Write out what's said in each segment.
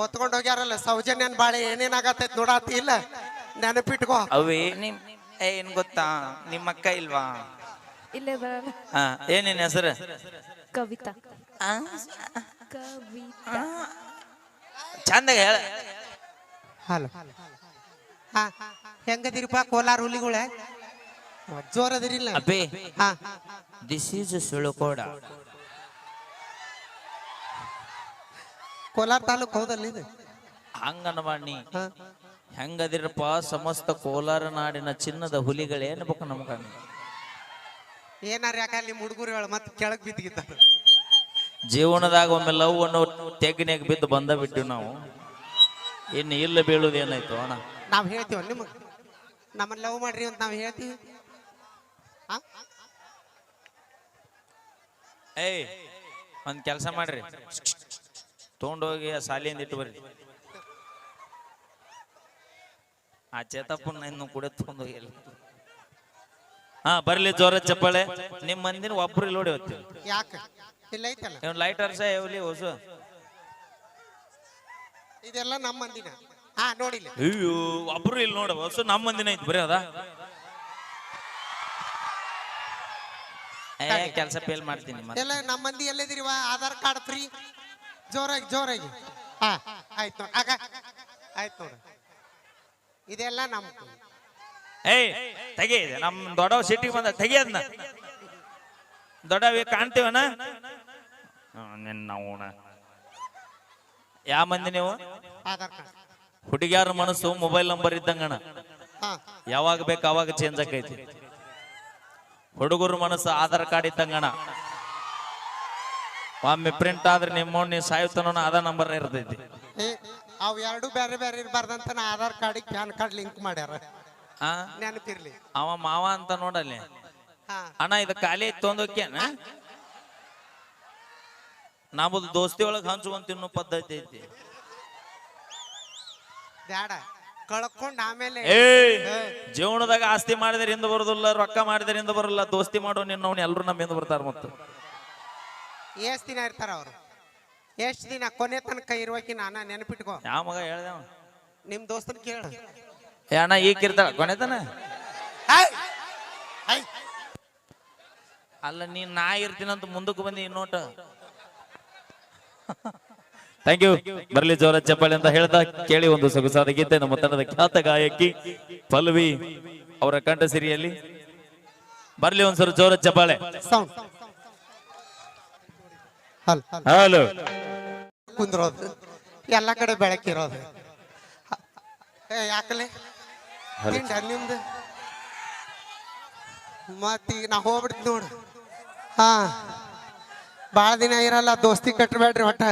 ಹೊತ್ಕೊಂಡ್ ಹೋಗ್ಯಾರಲ್ಲ ಸೌಜನ್ಯನ್ ಬಾಳೆ ಏನೇನಾಗತ್ತೈತ್ ನೋಡಾತಿ ಇಲ್ಲ. ನೆನಪಿಟ್ಕೋ. ಅವೇ ನಿಮ್ ಏನ್ ಗೊತ್ತಾ? ನಿಮ್ಮ ಅಕ್ಕ ಇಲ್ವಾ? ಇಲ್ಲೇ ಬರಲ್ಲ ಹಾ ಏನೇನ್ ಹೆಸರು? ಕವಿತಾ. ಚಂದ ಹೇಳ. ಹಲೋ. ಹಾ ಹೆಂಗದಿರಿಪ್ಪ ಕೋಲಾರ ಹುಲಿಗಳೇ? ಜೋರದಿರಿಲ್ಲ. ಅಬ್ಬೇ. ಹಾ. ದಿಸ್ ಈಸ್ ಸುಳುಕೋಡ ಕೋಲಾರ ತಾಲೂಕ್ ಹೌದಲ್ಲ ಇದು? ಹಂಗನವಾಣಿ ಹೆಂಗದಿರಪ್ಪ ಸಮಸ್ತ ಕೋಲಾರ ನಾಡಿನ ಚಿನ್ನದ ಹುಲಿಗಳೇನ್ಬೇಕು ನಮ್ಗ. ಏನಾರ ಯಾಕಲ್ಲಿ ನಿಮ್ಮ ಹುಡುಗರು ಹೇಳ ಮತ್ತೆ ಕೆಳಗ್ ಬಿದ್ದಿದ್ದ ಜೀವನದಾಗ ಒಮ್ಮೆ ಲವ್ ಅನ್ನೋ ತೆಗ್ನ್ಯಾಗ ಬಿದ್ದು ಬಂದ ಬಿಟ್ಟು ನಾವು. ಇನ್ನು ಇಲ್ಲ ಬೀಳುದು ಏನಾಯ್ತು ಅಣ್ಣ? ನಾವ್ ಹೇಳ್ತೀವ ನಿಮಗ್? ನಮ್ಮನ್ನ ಲವ್ ಮಾಡ್ರಿ ಅಂತ ನಾವ್ ಹೇಳ್ತೀವಿ. ಏಯ್ ಒಂದ್ ಕೆಲಸ ಮಾಡ್ರಿ. ತೊಗೊಂಡೋಗಿ ಆ ಸಾಲಿಯಿಂದ ಇಟ್ಟು ಬರ್ರಿ. ಆ ಚೇತಪ್ಪನ ಇನ್ನು ಕೂಡ ತೊಗೊಂಡೋಗಿ ಹಾ ಬರ್ಲಿ ಜೋರ ಚಪ್ಪಾಳೆ. ನಿಮ್ ಮಂದಿನ ಒಬ್ರು ಇಲ್ಲಿ ನೋಡಿ ಹೋಗ್ತೀವಿ ಯಾಕ? ಇಲ್ಲ ಐತಲ್ಲ? ಇವ್ನು ಲೈಟರ್ಸ ಎವ್ಲಿ ಹೊಸು. ಇದೆಲ್ಲ ನಮ್ಮ ಮಂದಿನ. ಹಾ ನೋಡಿಲ್ಲ ಅಯ್ಯೋ ಒಬ್ರು ಇಲ್ಲಿ ನೋಡ ಹೊಸು ನಮ್ಮ ಮಂದಿನ ಐತಿ ಬರೀ ಅದ. ಏ ಕೆಲಸ ಫೇಲ್ ಮಾಡ್ತೀನಿ ಮತ್ತೆ ಎಲ್ಲ ನಮ್ಮ ಮಂದಿ ಎಲ್ಲಿದಿರಿವ ಆಧಾರ್ ಕಾರ್ಡ್ ಫ್ರೀ? ಜೋರಾಗಿ ಜೋರಾಗಿ. ಹಾ ಆಯ್ತು ನೋಡ್. ಆಗ ಆಯ್ತು ನೋಡು. ಇದೆಲ್ಲ ನಮ್ಮ ಏಯ್ ತೆಗಿ ನಮ್ ದೊಡ್ಡವ ಸಿಟಿಗೆ ಬಂದ ತೆಗೆಯದ್ನ ದೊಡ್ಡ ದೊಡ್ಡವ ಕಾಣ್ತೀವನ ನಿನ್ನ ಯಾವ ಮಂದಿ ನೀವು? ಆಧಾರ್ ಕಾರ್ಡ್. ಹುಡುಗಿಯಾರ ಮನಸ್ಸು ಮೊಬೈಲ್ ನಂಬರ್ ಇದ್ದಂಗಣ ಹಾ. ಯಾವಾಗ ಬೇಕು ಅವಾಗ ಚೇಂಜ್ ಆಕೈತಿ ಹುಡುಗರ ಮನಸ್ಸು ಆಧಾರ್ ಕಾರ್ಡ್ ಇದ್ದಂಗಣ ಒಮ್ಮೆ ಪ್ರಿಂಟ್ ಆದ್ರೆ ನಿಮ್ಮ ನೀವು ಸಾಯುತ್ತನೋ ಅದ ನಂಬರ್ ಇರ್ತೈತಿ. ಅವ್ ಎರಡು ಬೇರೆ ಬೇರೆ ಇರಬಾರ್ದಂತ ನಾ Aadhaar card PAN card link ಮಾಡ್ಯಾರ. ಆ? ನೆನಪಿರ್ಲಿ. ಅವ ಮಾವ ಅಂತ ನೋಡಲ್ಲಿ. ಹಾ. ಅಣ್ಣ ಇದು ಖಾಲಿ ತೊಂದೋಕ್ಯನ? ನಮ್ಮದು ದೋಸ್ತಿ ಒಳಗೆ ಹಂಚ್ಕೊಂಡ್ ತಿನ್ನೋ ಪದ್ಧತಿ ಐತಿ. ಬ್ಯಾಡ ಕಳ್ಕೊಂಡ್ ಆಮೇಲೆ. ಏ ಏ, ಜೀವನದಾಗ ಆಸ್ತಿ ಮಾಡಿದ್ರೆ ಹಿಂದೆ ಬರೋದಿಲ್ಲ ರೊಕ್ಕ ಮಾಡಿದ್ರೆ ಹಿಂದೆ ಬರೋಲ್ಲ ದೋಸ್ತಿ ಮಾಡೋ ನಿನ್ನವನ್ ಎಲ್ಲರೂ ನಮ್ಮ ಹಿಂದೆ ಬರ್ತಾರ ಮತ್ತು. ಎಷ್ಟ್ ದಿನ ಇರ್ತಾರ ಅವರು? ಎಷ್ಟು ದಿನ? ಕೊನೆ ತನಕ ಇರುವಕಿ ನಾನು ನೆನಪಿಟ್ಕೋ. ಯಾವ ಮಗ ಹೇಳ್ದೆ? ನಿಮ್ ದೋಸ್ತನ್ ಕೇಳ. ಏ ಅಣ್ಣ ಈಗ ಇರ್ತಾಳ ಕೊನೆತನ ಅಲ್ಲ ನೀನ್ ನಾ ಇರ್ತೀನಂತ ಮುಂದಕ್ಕೆ ಬಂದಿ ನೋಟ ಥ್ಯಾಂಕ್ ಯು ಬರ್ಲಿ ಜೋರ ಚಪ್ಪಾಳೆ ಅಂತ ಹೇಳ್ತಾ ಕೇಳಿ ಒಂದು ಸೊಗಸಾದ ಗೀತೆ ನಮ್ಮ ತಂಡದ ಖ್ಯಾತ ಗಾಯಕಿ ಪಲ್ವಿ ಅವರ ಕಂಠ ಸಿರಿಯಲ್ಲಿ ಬರ್ಲಿ ಒಂದ್ಸರಿ ಜೋರ ಚಪ್ಪಾಳೆ. ಸೌಂಡ್ ಹಲ್ ಕುಂದ್ರೋದು. ಎಲ್ಲ ಕಡೆ ಬೆಳಕಿರೋದು. ಏ ಯಾಕಲೆ? ತಿಂಡ ನಿಮ್ದು? ಮತ್ತೀಗ ನಾ ಹೋಗ್ಬಿಡ್ತೀನಿ ನೋಡು. ಹಾ. ಭಾಳ ದಿನ ಇರಲ್ಲ ದೋಸ್ತಿ ಕಟ್ಟಬೇಡ್ರಿ ಒಟ್ಟ.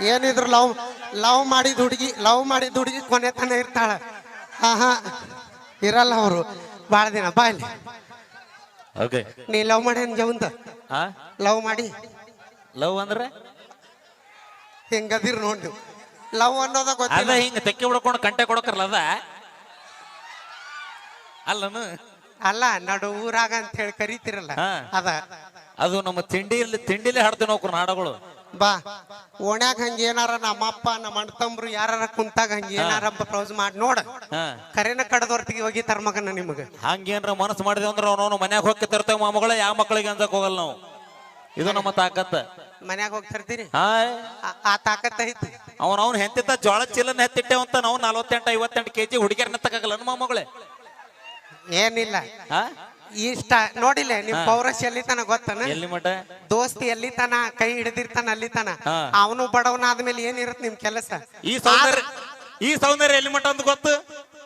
ಏನಿದ್ರು ಲವ್ ಲವ್ ಮಾಡಿದ ಹುಡುಗಿ ಲವ್ ಮಾಡಿದ ಹುಡುಗಿ ಕೊನೆ ತನ ಇರ್ತಾಳ. ಹಾ ಹಾ. ಇರಲ್ಲ ಅವರು. ಭಾಳ ದಿನ ಬಾ ಇಲ್ಲಿ. ಓಕೆ. ನೀ ಲವ್ ಮಾಡಿ ಜವಂತ? ಲವ್ ಮಾಡಿ. ಲವ್ ಅಂದ್ರೆ? ಹಿಂಗದಿರ್ ನೋಡಿ ಲವ್ ಅನ್ನೋದ ಅದ ಗೊತ್ತಿಲ್ಲ ಹಿಂಗ ತೆಕ್ಕೆ ಹುಡ್ಕೊಂಡು ಕಂಟೆ ಕೊಡಕ್ರಲ್ಲ ಅದ? ಅಲ್ಲನು? ಅಲ್ಲ ನಡು ಊರಾಗ ಅಂತ ಹೇಳಿ ಕರಿತಿರಲ್ಲ. ಹಾ. ಅದ. ಅದು ನಮ್ಮ ತಿಂಡಿಯಲ್ಲಿ ತಿಂಡಿಲೇ ಹಾಡ್ತೀವಿ ನಾವು ಹಾಡಗಳು. ಬಾ. ಓಣ್ಯಾಗ ಹಂಗ ಏನಾರ ನಮ್ಮಪ್ಪ ನಮ್ಮ ಅಣ್ಣ ತಮ್ರು ಯಾರಾರ ಕುಂತಾಗ ಹಂಗ ಏನಾರ ಪ್ರೌಸ್ ಮಾಡಿ ನೋಡ. ಹಾ. ಕರೆನ ಕಡದೊರ್ತಿಗೆ ಹೋಗಿತಾರ ಮಗನ ನಿಮಗ. ಹಂಗೇನ್ರ ಮನಸ್ಸು ಮಾಡಿದೆ ಅಂದ್ರೆ ಅವನವನು ಮನ್ಯಾಗ ಹೋಗಿ ತರ್ತೇವೆ ಮಾಮಗಳ ಯಾವ ಮಕ್ಕಳಿಗೆ ಅಂದಕ್ಕೆ ಹೋಗಲ್ಲ ನಾವು. ಇದು ನಮ್ಮ ತಾಕತ್ತ. ಮನ್ಯಾಗ ಹೋಗ್ತಿರ್ತೀರಿ ಆ- ತಾಕತ್ತ ತಾಕತ್ ಐತಿ. ಅವನ ಅವ್ನು ಹೆಂತಿದ್ದ ಜೋಳ ಚೀಲನ್ ಹೆತ್ತಿಟ್ಟೆ ಅಂತ ನಾವು ನಲವತ್ತೆಂಟು ಐವತ್ತೆಂಟು ಕೆಜಿ ಹುಡುಗಿಯರ್ನ ತಗಲ್ಲ ಮಾಮಗಳೇ ಏನಿಲ್ಲ. ಇಷ್ಟ ನೋಡಿಲ್ಲ ನಿಮ್ ಪೌರಸ್ ಎಲ್ಲಿ ತನ ಗೊತ್ತನ? ಎಲ್ಲಿ ದೋಸ್ತಿ ಎಲ್ಲಿ ತನ ಕೈ ಹಿಡಿದಿರ್ತಾನ ಅಲ್ಲಿ ತನ ಅವನು ಅವನು ಬಡವನಾದ್ಮೇಲೆ ಏನಿರತ್ ನಿಮ್ ಕೆಲಸ? ಈ ಸೌಂದರ್ಯ ಈ ಸೌಂದರ್ಯ ಎಲ್ಲಿ ಮಟ್ಟ ಅಂತ ಗೊತ್ತು?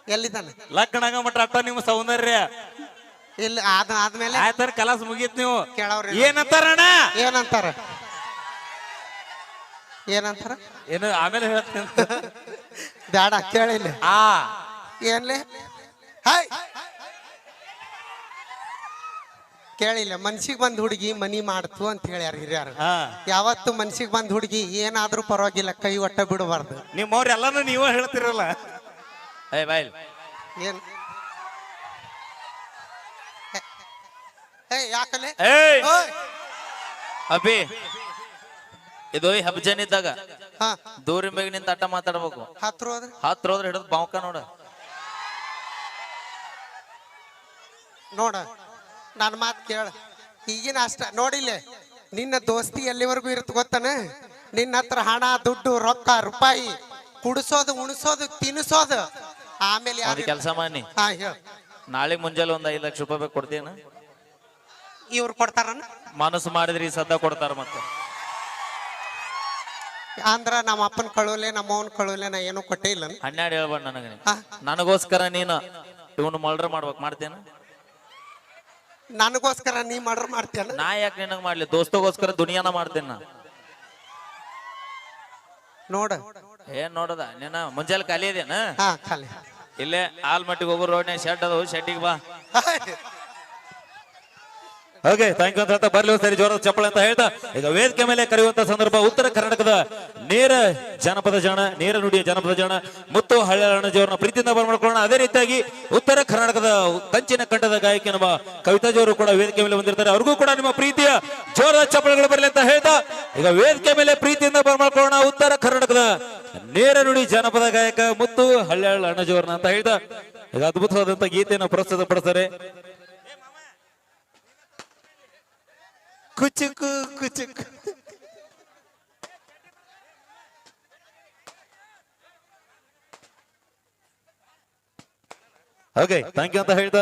ಎಲ್ಲಿ ತನ ಲಗ್ನಾಗ ಮಠ ಅಟ್ಟ ನಿಮ್ಮ ಸೌಂದರ್ಯ. ಇಲ್ಲ ಅದ ಆದ್ಮೇಲೆ ಆಯ್ತಾರ ಕೆಲಸ ಮುಗೀತ್ ನೀವು. ಕೇಳವ್ರಿ ಏನಂತಾರಣ್ಣ? ಏನಂತಾರ? ಏನಂತಾರ? ಏನು ಆಮೇಲೆ ಹೇಳ್ತೀನಿ. ಬ್ಯಾಡ ಕೇಳಿಲ್ಲ ಆ. ಏನ್ಲೆ? ಹಾಯ್. ಕೇಳಿಲ್ಲ ಮನ್ಸಿಗೆ ಬಂದ್ ಹುಡುಗಿ ಮನಿ ಮಾಡ್ತು ಅಂತ ಹೇಳ್ಯಾರ ಹಿರಿಯರು. ಹಾ. ಯಾವತ್ತು ಮನ್ಸಿಗೆ ಬಂದ್ ಹುಡುಗಿ ಏನಾದ್ರೂ ಪರವಾಗಿಲ್ಲ ಕೈ ಒಟ್ಟ ಬಿಡಬಾರ್ದು. ನಿಮ್ಮವ್ರ ಎಲ್ಲಾನು ನೀವೇ ಹೇಳ್ತಿರಲ್ಲ. ಏ ಬಾಯ್ ಏನ್? ಏ ಯಾಕಲೆ? ಏಯ್. ಓಯ್! ಅಭಿ. ಇದು ಹೆಬ್ಜನ್ ಇದ್ದಾಗ ಹಾ. ದೂರಿನ ಬಗ್ಗೆ ನಿಂತ ಅಟ್ಟ ಮಾತಾಡ್ಬೇಕು. ಹತ್ರ ಹೋದ್ರೆ? ಹತ್ರ ಹೋದ್ರೆ ಹಿಡಿದು ಬಾವ್ಕ ನೋಡ. ನೋಡ ನನ್ನ ಮಾತು ಕೇಳ. ಈಗಿನ ಅಷ್ಟ ನೋಡಿಲ್ಲ ನಿನ್ನ ದೋಸ್ತಿ ಎಲ್ಲಿವರೆಗೂ ಇರುತ್ತೆ ಗೊತ್ತಾನ? ನಿನ್ನ ಹತ್ರ ಹಣ ದುಡ್ಡು ರೊಕ್ಕ ರೂಪಾಯಿ ಕುಡಿಸೋದು ಉಣಿಸೋದು ತಿನ್ನಿಸೋದು ಆಮೇಲೆ ಯಾರು ಕೆಲಸ ಮಾಡಿ ಹಾ ಹೇಳ. ನಾಳೆ ಮುಂಜಾನೆ ಒಂದ್ ಐದು ಲಕ್ಷ ರೂಪಾಯಿ ಬೇಕು ಕೊಡ್ತೀನ? ಇವ್ರು ಕೊಡ್ತಾರನ? ಮನಸ್ಸು ಮಾಡಿದ್ರೆ ಈ ಸದ್ದ ಕೊಡ್ತಾರ ಮತ್ತೆ. ಅಂದ್ರ ನಮ್ಮ ಅಪ್ಪನ ಕಳುವಲೆ ನಮ್ಮ ಅವನ್ ಕಳುವಲೆ ನಾ ಏನು ಕೊಟ್ಟೇ ಇಲ್ಲ ಹನ್ನೆರಡು ಹೇಳ್ಬೇಡ ನನಗೆ ನನಗೋಸ್ಕರ ನೀನು ಇವನು ಮರ್ಡರ್ ಮಾಡ್ಬೇಕು ಮಾಡ್ತೇನ? ನನಗೋಸ್ಕರ ನೀ ಮರ್ಡರ್ ಮಾಡ್ತೀಯಲ್ಲ? ನಾ ಯಾಕೆ ನಿನಗ್ ಮಾಡ್ಲಿ? ದೋಸ್ತಗೋಸ್ಕರ ದುನಿಯಾನ ಮಾಡ್ತೇನೆ ನಾ. ನೋಡ. ಏನ್ ನೋಡದ? ನಿನ್ನ ಮುಂಜಾನೆ ಖಾಲಿ ಇದೇನ ಹಾ ಖಾಲಿ. ಇಲ್ಲೇ ಆಲ್ಮಟ್ಟಿಗೆ ಹೋಗೋ ರೋಡ್ನ್ಯಾಗ ಶೆಡ್ ಅದು ಶೆಡ್ಡಿಗೆ ಬಾ. ಓಕೆ ಥ್ಯಾಂಕ್ ಅಂತ ಬರ್ಲಿ ಸರಿ ಜೋರದ ಚಪ್ಪಳ ಅಂತ ಹೇಳ್ತಾ. ಈಗ ವೇದಿಕೆ ಮೇಲೆ ಕರೆಯುವಂತ ಸಂದರ್ಭ ಉತ್ತರ ಕರ್ನಾಟಕದ ನೇರ ಜನಪದ ಜಾಣ, ನೇರ ನುಡಿಯ ಜನಪದ ಜಾಣ, ಮುತ್ತು ಹಳ್ಳಿಯಣ್ಣಜಿಯವರನ್ನ ಪ್ರೀತಿಯಿಂದ ಬರ್ಮಾಡ್ಕೊಳ್ಳೋಣ ಅದೇ ರೀತಿಯಾಗಿ ಉತ್ತರ ಕರ್ನಾಟಕದ ಕಂಚಿನ ಕಂಠದ ಗಾಯಕಿ ನಮ್ಮ ಕವಿತಾಜಿಯವರು ಕೂಡ ವೇದಿಕೆ ಮೇಲೆ ಬಂದಿರ್ತಾರೆ. ಅವ್ರಿಗೂ ಕೂಡ ನಿಮ್ಮ ಪ್ರೀತಿಯ ಜೋರದ ಚಪ್ಪಳಗಳು ಬರಲಿ ಅಂತ ಹೇಳ್ತಾ, ಈಗ ವೇದಿಕೆ ಮೇಲೆ ಪ್ರೀತಿಯಿಂದ ಬರ್ಮಾಡ್ಕೊಳ್ಳೋಣ ಉತ್ತರ ಕರ್ನಾಟಕದ ನೇರ ನುಡಿ ಜನಪದ ಗಾಯಕ ಮುತ್ತು ಅಣ್ಣಜಿಯವರನ್ನ ಅಂತ ಹೇಳ್ತಾ, ಈಗ ಅದ್ಭುತವಾದಂತ ಗೀತೆಯನ್ನು ಪ್ರಸ್ತುತ Kuchuku Kuchuku okay thank you ಅಂತ ಹೇಳ್ತಾ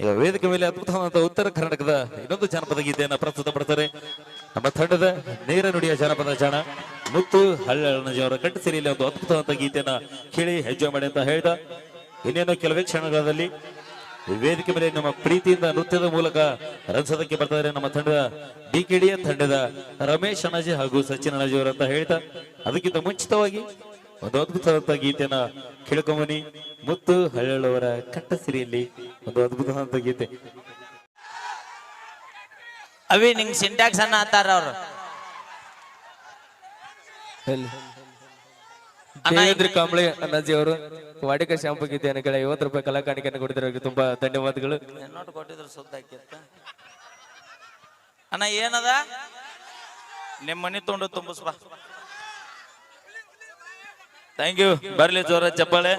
ಈಗ ವೇದಿಕೆ ಮೇಲೆ ಅದ್ಭುತವಾದಂತ ಉತ್ತರ ಕರ್ನಾಟಕದ ಇನ್ನೊಂದು ಜಾನಪದ ಗೀತೆಯನ್ನ ಪ್ರಸ್ತುತ ಪಡ್ತಾರೆ. ನಮ್ಮ ತಂಡದ ನೇರ ನುಡಿಯ ಜಾನಪದ ಜಾಣ ಮುತ್ತು ಹಳ್ಳಣ್ಣಜಿಯವರ ಕಂಠ ಸಿರಿಯಲ್ಲಿ ಒಂದು ಅದ್ಭುತವಾದಂತ ಗೀತೆಯನ್ನ ಕೇಳಿ ಹೆಜ್ಜೆ ಮಾಡಿ ಅಂತ ಹೇಳ್ತಾ ಇನ್ನೇನು ಕೆಲವೇ ಕ್ಷಣಗಳಲ್ಲಿ ವೇದಿಕೆ ಮೇಲೆ ನಮ್ಮ ಪ್ರೀತಿಯಿಂದ ನೃತ್ಯದ ಮೂಲಕ ರಂಸದಕ್ಕೆ ಬರ್ತಾರೆ ನಮ್ಮ ತಂಡದ ಡಿ ಕೆ ಡಿ ತಂಡದ ರಮೇಶ್ ಅಣಜಿ ಹಾಗೂ ಸಚಿನ್ ಅಣಜಿ ಅವರು ಅಂತ ಹೇಳ್ತಾ ಅದಕ್ಕಿಂತ ಮುಂಚಿತವಾಗಿ ಒಂದು ಅದ್ಭುತವಾದಂತ ಗೀತೆಯನ್ನ ಕೇಳ್ಕೊಂಬನಿ ಮುತ್ತು ಹಳ್ಳವರ ಕಟ್ಟ ಸಿರಿಯಲ್ಲಿ ಒಂದು ಅದ್ಭುತವಾದಂತಹ ಗೀತೆ. ಅವಿ ನಿಂಗ್ ಸಿಂಟ್ಯಾಕ್ಸ್ ಅನ್ನ ಅಂತಾರ ಅವ್ರು. ದೇವೇಂದ್ರ ಕಾಂಬ್ಳೆ ಅಣ್ಣಾಜಿ ಅವರು ವಾಡಿಕ ಶಾಂಪು ಗೀತೆಯನ್ನು ಕೇಳಿ ಐವತ್ತು ರೂಪಾಯಿ ಕಲಾಕಾಣಿಕೆಯನ್ನು ಕೊಡಿದ್ರೆ ಕೊಡ್ತಿರೋರಿಗೆ ತುಂಬಾ ಧನ್ಯವಾದಗಳು. ನೋಟ್ ಕೊಟ್ಟಿದ್ರು ಸುದ್ದ ಅಣ್ಣ ಏನದ? ನಿಮ್ಮ ಮನೆ ತೊಂಡು ತುಂಬಿಸ್ಬಾ. ಥ್ಯಾಂಕ್ ಯು ಬರ್ಲಿ ಜೋರ ಚಪ್ಪಾಳೆ.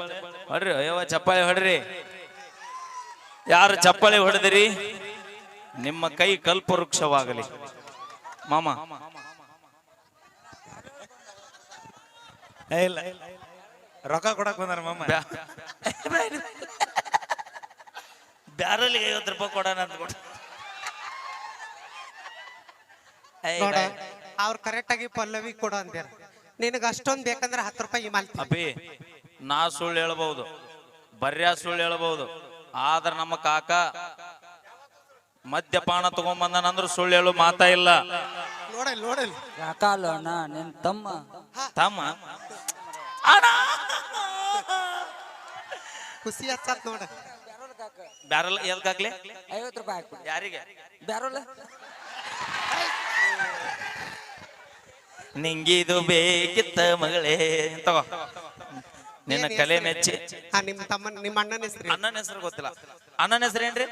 ಹೊಡ್ರಿ ಅಯ್ಯವ ಚಪ್ಪಾಳೆ ಹೊಡ್ರಿ. ಯಾರು ಚಪ್ಪಾಳೆ ಹೊಡೆದಿರಿ? ನಿಮ್ಮ ಕೈ ಕಲ್ಪವೃಕ್ಷವಾಗಲಿ. ಮಾಮ. ಇಲ್ಲ ರೊಕ್ಕ ಕೊಡಕ್ ಬಂದಾರ ಮಮ್ಮ ಬ್ಯಾರಲ್ಲಿಗೆ ಐವತ್ತು ರೂಪಾಯಿ ಕೊಡೋಣ ಅಂತ ಕೊಟ್ಟು. ಏಯ್ ನೋಡ ಅವ್ರು ಕರೆಕ್ಟ್ ಆಗಿ ಪಲ್ಲವಿ ಕೊಡು ಅಂದ್ಯಾರ. ನಿನಗ ಅಷ್ಟೊಂದು ಬೇಕಂದ್ರೆ ಹತ್ತು ರೂಪಾಯಿ ಮಾಲ್ತಿ ನಾ ಸುಳ್ಳು ಹೇಳ್ಬಹುದು ಬರ್ಯಾ ಸುಳ್ಳು ಹೇಳ್ಬಹುದು ಆದ್ರ ನಮ್ಮ ಕಾಕ ಮದ್ಯಪಾನ ತಗೊಂಬಂದನಂದ್ರ ಸುಳ್ಳು ಹೇಳು ಮಾತಾ ಇಲ್ಲ. ನೋಡಲ್ ನೋಡಲ್ ಯಾಕಲ್ಲ ಅಣ್ಣ ನಿನ್ ತಮ್ಮ? ತಮ್ಮ? ಖುಷಿ ಹಚ್ಚತ್ ನೋಡ. ಬ್ಯಾರಲ್ ಎಲ್ಗಾಗ್ಲಿ? ಐವತ್ತು ರೂಪಾಯಿ ಹಾಕ್ಬಿಡಿ. ಯಾರಿಗೆ? ಬ್ಯಾರಲ್? ನಿಂಗಿದು ಬೇಕಿತ್ತ ಮಗಳೇ. ತಗೋ. ನಿನ್ನ ಕಲೆ ಮೆಚ್ಚಿ. ಹಾ ನಿಮ್ಮ ತಮ್ಮ ನಿಮ್ಮ ಅಣ್ಣನ ಹೆಸರು ಅಣ್ಣನ ಹೆಸರು ಗೊತ್ತಿಲ್ಲ. ಅಣ್ಣನ ಹೆಸರು ಏನ್ರಿ?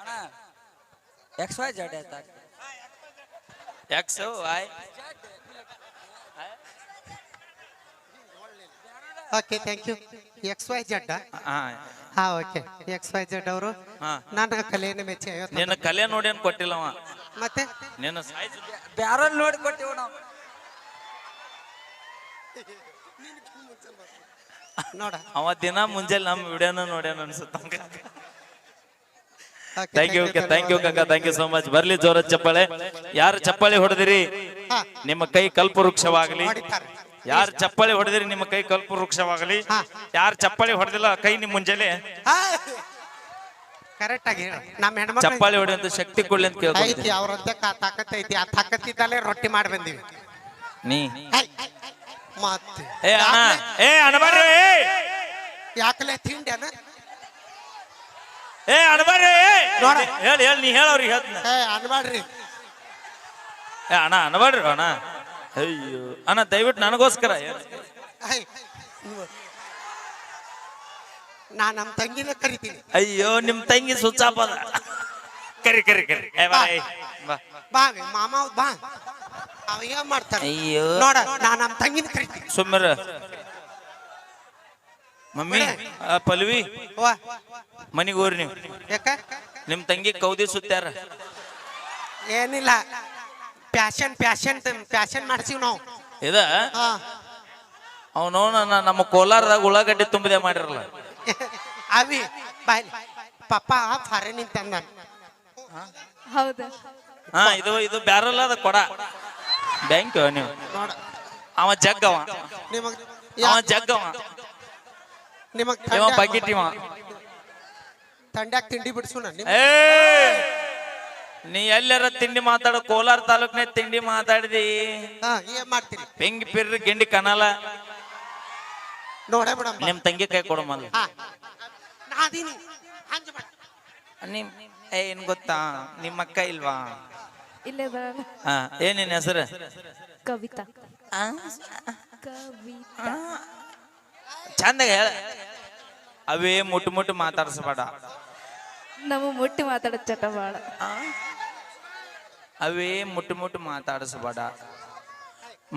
ಅಣ್ಣ X Y Z X Y okay thank you X Y Z ಹಾ. ಹಾ ಓಕೆ ಎಕ್ಸ್ ವೈ ಜಡ್ ಅವರು? ಹಾ. ನನ್ನ ಕಲೆಯನ್ನು ಮೆಚ್ಚಿ ಐವತ್ತು ನಿನ್ನ ಕಲೆ ನೋಡಿ ಏನು ಕೊಟ್ಟಿಲ್ಲವ ಮತ್ತೆ? ನಿನ್ನ size ಬ್ಯಾರಲ್ ನೋಡಿ ಕೊಟ್ಟಿವ್ ನಾವು. ನೋಡ. ಅವ ದಿನ ಮುಂಜಾನೆ ನಮ್ಮ ವಿಡಿಯೋನ ನೋಡ್ಯಾನ ಅನ್ಸುತ್ತ Okay, thank you thank you ಕಾಕ. ಥ್ಯಾಂಕ್ ಯು ಸೋ ಮಚ್ ಬರ್ಲಿ ಜೋರ ಚಪ್ಪಾಳೆ. ಯಾರು ಚಪ್ಪಾಳೆ ಹೊಡೆದಿರಿ? ಹಾ. ನಿಮ್ಮ ಕೈ ಕಲ್ಪವೃಕ್ಷವಾಗಲಿ. ಹೊಡಿತಾರೆ ಯಾರು ಚಪ್ಪಳಿ ಹೊಡೆದ್ರಿ ನಿಮ್ಮ ಕೈ ಕಲ್ಪ ವೃಕ್ಷವಾಗಲಿ? ಯಾರು ಚಪ್ಪಳಿ ಹೊಡೆದಿಲ್ಲ ಕೈ ನಿಮ್ ಮುಂಜಾನೆ? ಕರೆಕ್ಟ್ ಆಗಿ ಹೇಳು. ನಮ್ಮ ಹೆಣ್ಮಕ್ಳು ಚಪ್ಪಾಳೆ ಹೊಡೆಯುವಂತ ಶಕ್ತಿ ಕೊಡ್ಲಿ ಅಂತ ಕೇಳ್ಕೊಂತೀನಿ ಐತಿ ಅವ್ರಂತೆ ತಾಕತ್ ಐತಿ. ಆ ತಾಕತ್ತಿದ್ದಲ್ಲೇ ರೊಟ್ಟಿ ಮಾಡಿ ಬಂದೀವಿ. ನೀ. ಹೈ, ಮತ್ತೆ. ಏ ಅಣ್ಣ ಏ ಯಾಕಲೇ ಯಾಕಲೆ ತಿಂಡ್ಯಾನ ಏ ಅಣಬಾರ್ರಿ ನೋಡ. ಹೇಳಿ ಹೇಳಿ ನೀ ಹೇಳವ್ರಿಗೆ ಹೇಳ್ತೀನಿ. ಏ ಅನ್ಬೇಡ್ರಿ ಏ ಅಣ್ಣ ಅಣಬಾರ್ರಿ ಅಣ್ಣ. ಅಯ್ಯೋ. ಅಣ್ಣ ದಯವಿಟ್ಟು ನನಗೋಸ್ಕರ ನಾ ನಮ್ಮ ತಂಗಿನ ಕರಿತೀನಿ. ಅಯ್ಯೋ ನಿಮ್ ತಂಗಿ ಸುಚಾಪ ಕರಿ ಕರಿ ಕರಿ. ಬಾ, ಮಾಮ ಬಾ. ಅವ ಏನ್ ಮಾಡ್ತಾನೆ? ಅಯ್ಯೋ. ನೋಡ ನಾ ನಮ್ಮ ತಂಗಿನ ಕರಿತೀನಿ. ಸುಮ್ಮರ. ಮಮ್ಮಿ ಆ ಪಲ್ವಿ. ಮನಿಗೋರಿ ನೀವು. ಯಾಕ? ನಿಮ್ ತಂಗಿ ಕೌದಿ ಸುತ್ತಾರ. ಏನಿಲ್ಲ. ಪ್ಯಾಶನ್ ಪ್ಯಾಶನ್ ಪ್ಯಾಶನ್ ಮಾಡ್ಸಿವ್ ನಾವು. ಇದ? ಹಾ. ಅವನು ನಮ್ಮ ಕೋಲಾರದಾಗ ಉಳ್ಳಾಗಡ್ಡಿ ತುಂಬಿದೆ ಮಾಡಿರಲ್ಲ. ಅವಿ ಬಾಯ್ ಪಪ್ಪ ಫಾರೆ ನಿಂತಂದ ಹೌದು. ಹಾ ಇದು ಇದು ಬ್ಯಾರಲ್ಲ ಅದ ಕೊಡ. ಬ್ಯಾಂಕ್ ನೀವು. ನೋಡ. ಅವ ಜಗ್ಗವ ನಿಮಗ್ ಅವ ಜಗ್ಗವ ನಿಮಗ್ ಇವ ಬಕೆಟ್ ಇವ. ತಂಡ್ಯಾಗ ತಿಂಡಿ ಬಿಡಿಸೋಣ ಏ ನೀ ಎಲ್ಲರ ತಿಂಡಿ ಮಾತಾಡ ಕೋಲಾರ ತಾಲೂಕ್ನೇ ತಿಂಡಿ ಮಾತಾಡಿದಿ. ಹಾ ಏನ್ ಮಾಡ್ತೀರಿ? ಪಿರ್ರಿ ಗಿಂಡಿ ಕನಲ ನೋಡೇ ಬಿಡಮ್ಮ. ನಿಮ್ ತಂಗಿ ಕೈ ಕೊಡಮಲ್ಲ ಹಾ. ನಾ ಅದೀನಿ. ಹಂಜ ಮಾಡ. ನಿಮ್ ಏ ಏನ್ ಗೊತ್ತಾ? ನಿಮ್ಮ ಅಕ್ಕ ಇಲ್ವಾ? ಇಲ್ಲೇ ಬರಲ್ಲ ಹಾ ಏನ್ ನಿನ್ ಹೆಸರು? ಕವಿತಾ. ಕವಿತಾ. ಚಂದಾಗ ಹೇಳ. ಅವೇ ಮುಟ್ಟು ಮುಟ್ಟು ಮಾತಾಡ್ಸಬೇಡ. ನಮ್ಮ ಮುಟ್ಟಿ ಮಾತಾಡೋ ಚಟ ಬಾಳ. ಅವೇ ಮುಟ್ಟು ಮುಟ್ಟು ಮಾತಾಡಿಸ್ಬೇಡ.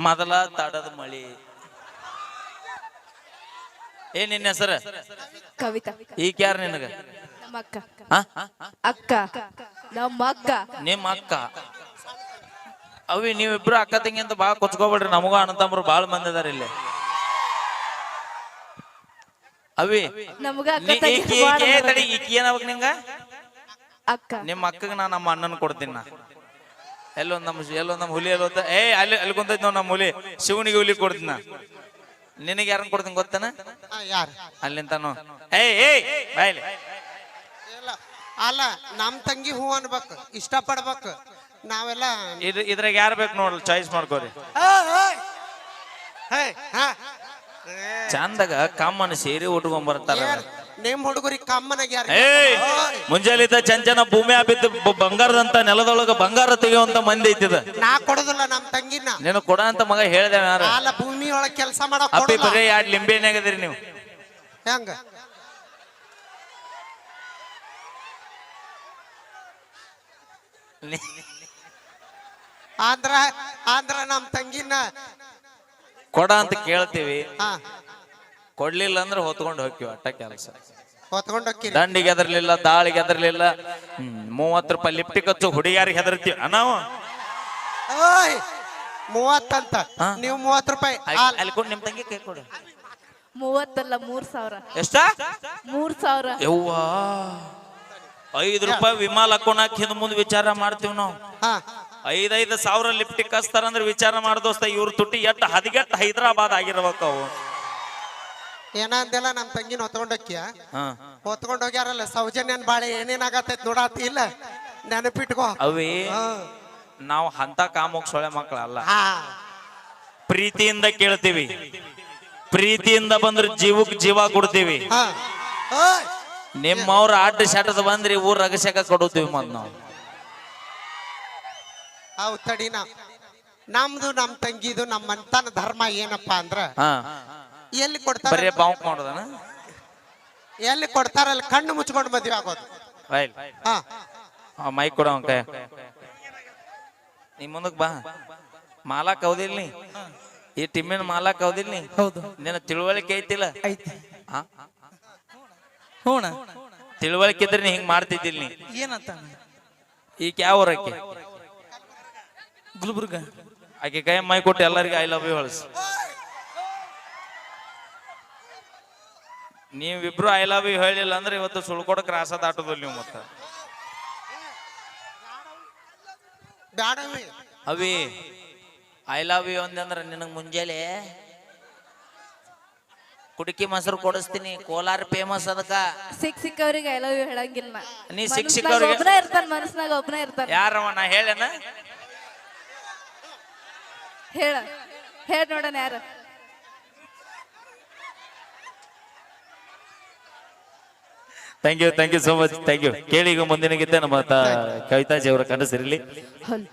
ಮೊದಲ ತಡದ ಮಳಿ. ಏ ನಿನ್ನ ಹೆಸರು? ಕವಿತಾ. ಈಗ ಯಾರು ನಿನಗ? ಅಕ್ಕ? ಅಕ್ಕ. ನಮ್ಮ ಅಕ್ಕ. ನಿಮ್ಮ ಅಕ್ಕ. ಅವಿ ನೀವಿಬ್ರು ಅಕ್ಕ ತಂಗಿ ಅಂತ ಬಾಳ ಕೊಚ್ಕೋಬೇಡ್ರಿ. ನಮಗೂ ಅಣ್ಣತಮ್ಮರು ಬಾಳ ಮಂದಿ ಅದಾರ ಇಲ್ಲಿ. ಅವಿ ಈಕಿ ಬಾಳ ಈಕಿ ಏ ಅದಾರ. ತಡಿ ಈಕಿ ಏನಾಗ್ಬೇಕು ನಿಂಗ? ಅಕ್ಕ. ನಿಮ್ಮ ಅಕ್ಕಗೆ ನಾ ನಮ್ಮ ಅಣ್ಣನ ಕೊಡ್ತೀನಿ ನಾ. ಎಲ್ಲೊಂದ್ ನಮ್ಮ ಎಲ್ಲೊಂದ್ ನಮ್ಮ ಹುಲಿ ಎಲ್ಲ ಏ ಅಲ್ಲಿ ಅಲ್ಲಿ ಕುಂತೈತಿ ನೋಡ್ ನಮ್ಮ ಹುಲಿ. ಶಿವನಿಗೆ ಹುಲಿ ಕೊಡ್ತೀನ ನಿನಗೆ ಯಾರನ್ನ ಕೊಡ್ತೀನಿ ಗೊತ್ತನ? ಯಾರು? ಅಲ್ಲಿಂತಾನು ಬಾಯ್ಲಿ. ಇಲ್ಲ ಅಲ್ಲ ನಮ್ ತಂಗಿ ಹೂ ಅನ್ಬೇಕು ಇಷ್ಟ ಪಡ್ಬೇಕು ನಾವೆಲ್ಲ ಇದು ಇದ್ರಾಗ ಯಾರು ಬೇಕು ನೋಡ್ರಿ ಚಾಯ್ಸ್ ಮಾಡ್ಕೋರಿ. ಏ, ಚಂದಾಗ ಕಮ್ಮನ ಸೇರಿ ಉಟ್ಕೊಂಡ್ ಬರ್ತಾರ ನಿಮ್ ಹುಡುಗರಿಗೆ ಕಮ್ಮನಾಗಿ ಯಾರು ಏಯ್ ಚಂಚನ ಭೂಮಿ ಬಿದ್ದು ಬ- ಬಂಗಾರದಂತ ನೆಲದೊಳಗ ಬಂಗಾರ ತೆಗೆಯುವಂತ ಮಂದಿ ಐತಿದ ನಾ ಕೊಡೋದಿಲ್ಲ ನಮ್ ತಂಗಿನ. ನೀನು ಕೊಡ ಅಂತ ಮಗ ಹೇಳ್ದೆ ಯಾರು ಭೂಮಿ ಒಳಗ್ ಕೆಲಸ ಮಾಡಕ್ ಅಪ್ಪಿ ಕೊಡಲ್ಲ. ಬರೀ ಎರಡ್ ಲಿಂಬೆನಾಗದಿರಿ ನೀವು. ಹೆಂಗ? ಆಂಧ್ರ ಆಂಧ್ರ ಆದ್ರ ನಮ್ ತಂಗಿನ. ಕೊಡ ಅಂತ ಕೇಳ್ತೀವಿ. ಹಾ. ಕೊಡ್ಲಿಲ್ಲ ಅಂದ್ರೆ ಹೊತ್ಕೊಂಡು ಹೋಗ್ತೀವಿ ಅಟ್ಟ ಕೆಲಸ. ಹೊತ್ಕೊಂಡು ದಂಡಿಗೆ ಹೆದರ್ಲಿಲ್ಲ ದಾಳಿಗೆ ಹೆದರ್ಲಿಲ್ಲ. ಹ್ಮ್ ಮೂವತ್ತು ರೂಪಾಯಿ ಲಿಪ್ಟಿ ಕಚ್ಚು ಹುಡುಗಿಯಾರಿಗೆ ಹೆದರ್ತೀವಿ. ನಾವು ಓಯ್ ಮೂವತ್ತಂತ ಹಾ? ನೀವು ಮೂವತ್ ರೂಪಾಯಿ. ಅಲ್ಲ, ಅಲ್ಲಿ ಕೊಡು ನಿಮ್ ತಂಗಿ ಕೈ ಕೊಡು. ಮೂವತ್ತಲ್ಲ ಮೂರ್ ಸಾವಿರ. ಎಷ್ಟ? ಮೂರ್ ಸಾವಿರ. ಯವ್ವಾ. ಐದು ರೂಪಾಯಿ ವಿಮಾಲ್ ಹಾಕೋಣಕ್ ಹಿಂದ್ ಮುಂದ್ ವಿಚಾರ ಮಾಡ್ತೀವಿ ನಾವು. ಹಾ. ಐದೈದು ಸಾವಿರ ಲಿಫ್ಟಿಗೆ ಕಸ್ತಾರಂದ್ರೆ ವಿಚಾರ ಮಾಡ್ದೋಸ್ತ ಇವ್ರ ತುಟ್ಟಿ ಎಟ್ಟು ಹದಿಗೆಟ್ಟ ಹೈದರಾಬಾದ್ ಆಗಿರ್ಬೇಕು ಅವು. ಏನಂದೆಲ್ಲ ನಮ್ ತಂಗಿನ ಹೊತ್ಕೊಂಡ್ ಹೋಕ್ಕಿಯ ಹಾ. ಹೊತ್ಕೊಂಡ್ ಹೋಗ್ಯಾರಲ್ಲ ಸೌಜನ್ಯನ್ ಬಾಳೆ ಏನೇನಾಗತ್ತೈತ್ ನೋಡಾತಿ? ಇಲ್ಲ ನೆನಪಿಟ್ಕೋ. ಅವೇ ಹಾ. ನಾವು ಅಂತ ಕಾಮಕ್ ಸೊಳೆ ಮಕ್ಕಳಲ್ಲ ಹಾ. ಪ್ರೀತಿಯಿಂದ ಕೇಳ್ತೀವಿ. ಪ್ರೀತಿಯಿಂದ ಬಂದ್ರೆ ಜೀವಕ್ ಜೀವ ಕೊಡ್ತೀವಿ. ಹಾ. ಓಯ್. ನಿಮ್ಮವ್ರ ಅಡ್ಡ ಶಟದ ಬಂದ್ರಿ ಊರ್ ರಗಸಕ ಕೊಡುತ್ತೀವಿ ಮತ್ ನಾವು. ನಮ್ದು ನಮ್ ತಂಗಿದು ನಮ್ಮಂತನ ಧರ್ಮ ಏನಪ್ಪಾ ಅಂದ್ರ ಹಾ. ಎಲ್ಲಿ ಕೊಡ್ತಾರ? ಬರೇ ಬಾಂಕ್ ಮಾಡೋದನ? ಎಲ್ಲಿ ಕೊಡ್ತಾರಲ್ಲ ಕಣ್ಣು ಮುಚ್ಕೊಂಡು ಮದ್ವೆ ಆಗೋದು. ಮೈ ಹಾ. ಆ ಮೈಕ್ ಕೊಡ ಕೈ. ನೀ ಮುಂದಕ್ ಬಾ. ಮಾಲಾ ಕೌದಿಲ್ ನೀ? ಈ ಟಿಮ್ಮಿನ ಮಾಲಾ ಕೌದಿಲ್ ನೀ? ಹೌದು. ನಿನ್ನ ತಿಳುವಳಿಕೆ ಐತಿಲ್ಲ? ಐತಿ. ಹಾ ಹೂಣ. ತಿಳುವಳಿಕೆ ಇದ್ರೆ ನೀ ಹಿಂಗ್ ಮಾಡ್ತಿದ್ದಿಲ್ ನೀ? ಏನಂತ ಈಗ ಯಾವ ಊರಕ್ಕೆ? ಗುಲ್ಬರ್ಗ. ಆಕೆ ಕೈ ಮೈ ಕೊಟ್ಟು ಎಲ್ಲರಿಗೂ ಐ ಲವ್ ಯು ಹೊಳಸ್ ನೀವಿಬ್ರು ಐ ಲವ್ ಯು ಹೇಳಿಲ್ಲ ಅಂದ್ರೆ ಇವತ್ತು ಸುಳ್ಕೊಡ ಕ್ರಾಸ ದಾಟೋದಿಲ್ಲ ನೀವು ಮತ್ತೆ. ಬ್ಯಾಡವಿ ಅವಿ ಐ ಲವ್ ಯು ಅಂದ್ರೆ ನಿನಗ್ ಮುಂಜಾನೆ ಕುಡಕಿ ಮೊಸರು ಕೊಡಿಸ್ತೀನಿ ಕೋಲಾರ ಫೇಮಸ್ ಅದಕ್ಕ. ಸಿಕ್ ಸಿಕ್ಕವ್ರಿಗೆ ಐ ಲವ್ ಯು ಹೇಳಂಗಿಲ್ಲ ನೀ. ಸಿಕ್ ಸಿಕ್ಕವ್ರಿಗೆ- ಒಬ್ನೇ ಇರ್ತಾನೆ ಮನಸ್ನಾಗ ಒಬ್ನೇ ಇರ್ತಾನೆ. ಯಾರವ ನಾ ಹೇಳೇನ? ಹೇಳ ಹೇಳ ನೋಡಣ ಯಾರು. Thank you thank you so much thank you ಕೇಳಿ ಈಗ ಮುಂದಿನ ಗೀತೆ ನಮ್ಮ ಕವಿತಾಜಿ ಅವರ ಕನಸಿರಲಿ ಹೊಲ್